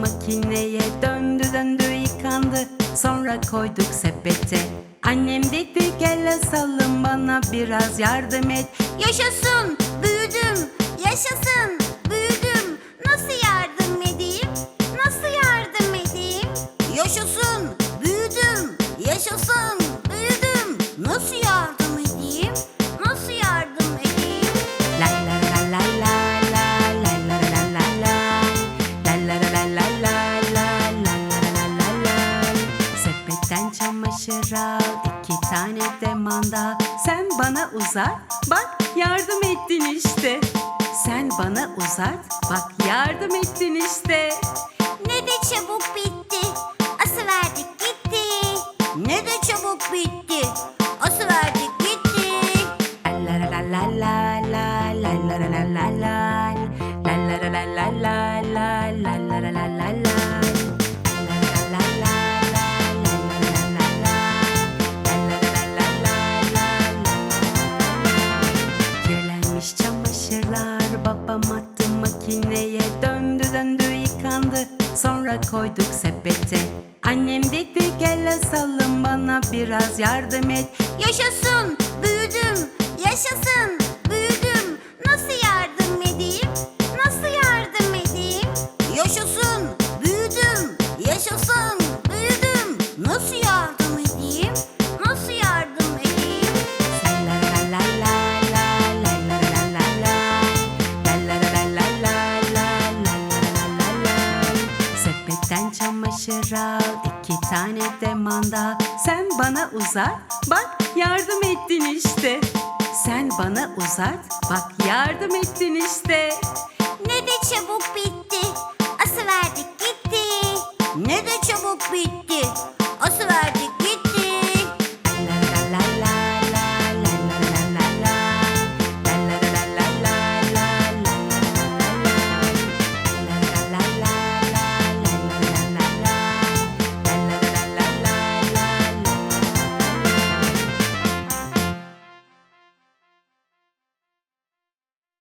makineye döndü döndü yıkandı Sonra koyduk sepete Annem dedi gel asalım bana biraz yardım et Yaşasın, büyüdüm, yaşasın, büyüdüm. Nasıl yardım edeyim? Nasıl yardım edeyim? Yaşasın, büyüdüm, yaşasın, Sepetten çamaşır al iki tane de manda Sen bana uzat bak yardım ettin işte Sen bana uzat bak yardım ettin işte Ne de çabuk bitti. Ası verdik gitti. Ne de çabuk bitti. Ası verdik gitti. La la la la la la la la La la la la la la la la la la la la la La makineye döndü döndü yıkandı sonra koyduk sepete Annem dedi gel asalım bana biraz yardım et Yaşasın, büyüdüm, yaşasın, büyüdüm. Nasıl yardım edeyim? Nasıl yardım edeyim? Yaşasın, büyüdüm, yaşasın, büyüdüm. Nasıl kaşar iki tane de mandal Sen bana uzat bak yardım ettin işte. Sen bana uzat bak yardım ettin işte. Ne de çabuk bitti asıverdik gitti. Ne de çabuk bitti.